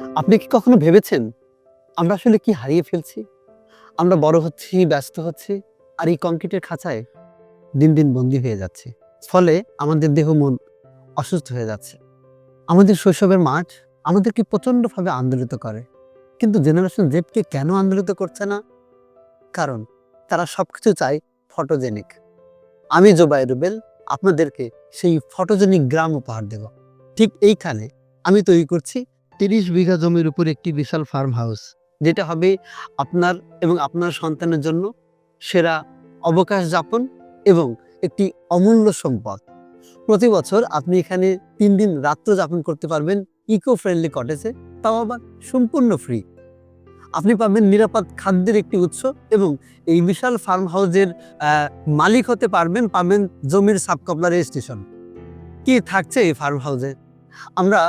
আপনি কি কখনো ভেবেছেন আমরা আসলে কি হারিয়ে ফেলছি? আমরা বড় হচ্ছি, ব্যস্ত হচ্ছি, আর এই কংক্রিটের খাঁচায় দিন দিন বন্দি হয়ে যাচ্ছে। ফলে আমাদের দেহ মন অসুস্থ হয়ে যাচ্ছে। আমাদের শৈশবের মাঠ আমাদেরকে প্রচণ্ডভাবে আন্দোলিত করে। কিন্তু জেনারেশন জেডকে কেন আন্দোলিত করছে না? কারণ তারা সবকিছু চায় ফটোজেনিক আমি জোবাই রুবেল, আপনাদেরকে সেই ফটোজেনিক গ্রাম উপহার দেব। ঠিক এইখানে আমি তৈরি করছি তিরিশ বিঘা জমির উপর একটি বিশাল ফার্ম হাউস যেটা হবে আপনার এবং আপনার সন্তানের জন্য সেরা অবকাশ যাপন এবং একটি অমূল্য সম্পদ। প্রতি বছর আপনি এখানে তিন দিন রাত্র যাপন করতে পারবেন ইকো ফ্রেন্ডলি কটেজে তাও আবার সম্পূর্ণ ফ্রি আপনি পাবেন নিরাপদ খাদ্যের একটি উৎস এবং এই বিশাল ফার্ম হাউসের মালিক হতে পারবেন, পাবেন জমির সাবকবলা রেজিস্ট্রেশন কি থাকছে এই ফার্ম হাউসে আমরা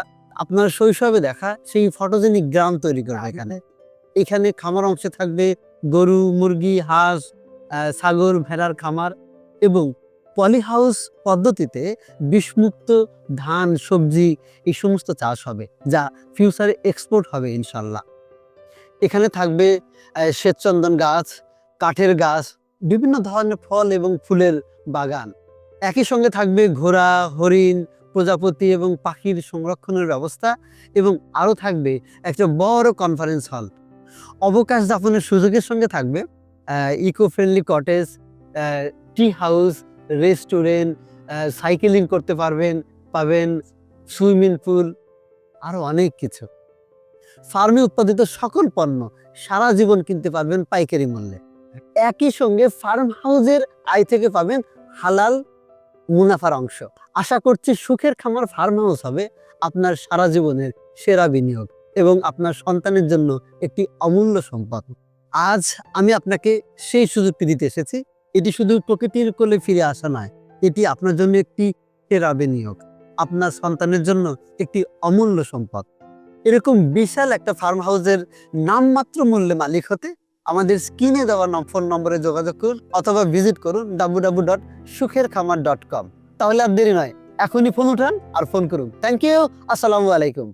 আপনার শৈশবে দেখা সেই ফটোজেনিক গ্রাম তৈরি করা এখানে। এখানে খামার অংশে থাকবে গরু, মুরগি, হাঁস ছাগল, ভেড়ার খামার এবং পলি হাউস পদ্ধতিতে বিষমুক্ত ধান, সবজি এই সমস্ত চাষ হবে, যা ফিউচারে এক্সপোর্ট হবে ইনশাল্লাহ। এখানে থাকবে শ্বেতচন্দন গাছ, কাঠের গাছ, বিভিন্ন ধরনের ফল এবং ফুলের বাগান। একই সঙ্গে থাকবে ঘোড়া, হরিণ প্রজাপতি এবং পাখির সংরক্ষণের ব্যবস্থা এবং আরও থাকবে একটা বড় কনফারেন্স হল অবকাশ যাপনের সুযোগের সঙ্গে থাকবে eco friendly cottage tea house restaurant cycling করতে পারবেন, পাবেন সুইমিং পুল আরও অনেক কিছু। ফার্মে উৎপাদিত সকল পণ্য সারা জীবন কিনতে পারবেন পাইকারি মূল্যে। একই সঙ্গে ফার্ম হাউসের আয় থেকে পাবেন হালাল মুনাফার অংশ। আশা করছি সুখের খামার ফার্ম হাউস হবে, আপনার সারা জীবনের সেরা বিনিয়োগ এবং আপনার সন্তানের জন্য একটি অমূল্য সম্পদ। আজ আমি আপনাকে সেই সুযোগটি দিতে এসেছি, এটি শুধু প্রকৃতির কোলে ফিরে আসা নয়, এটি আপনার জন্য একটি সেরা বিনিয়োগ, আপনার সন্তানের জন্য একটি অমূল্য সম্পদ। এরকম বিশাল একটা ফার্ম হাউসের নামমাত্র মূল্যে মালিক হতে আমাদের স্ক্রিনে দেওয়া ফোন নম্বরে যোগাযোগ করুন অথবা ভিজিট করুন ডাব্লু ডাব্লু ডট সুখের খামার ডট কম তাহলে আর দেরি নয়, এখনই ফোন উঠান আর ফোন করুন। থ্যাংক ইউ আসসালামু আলাইকুম।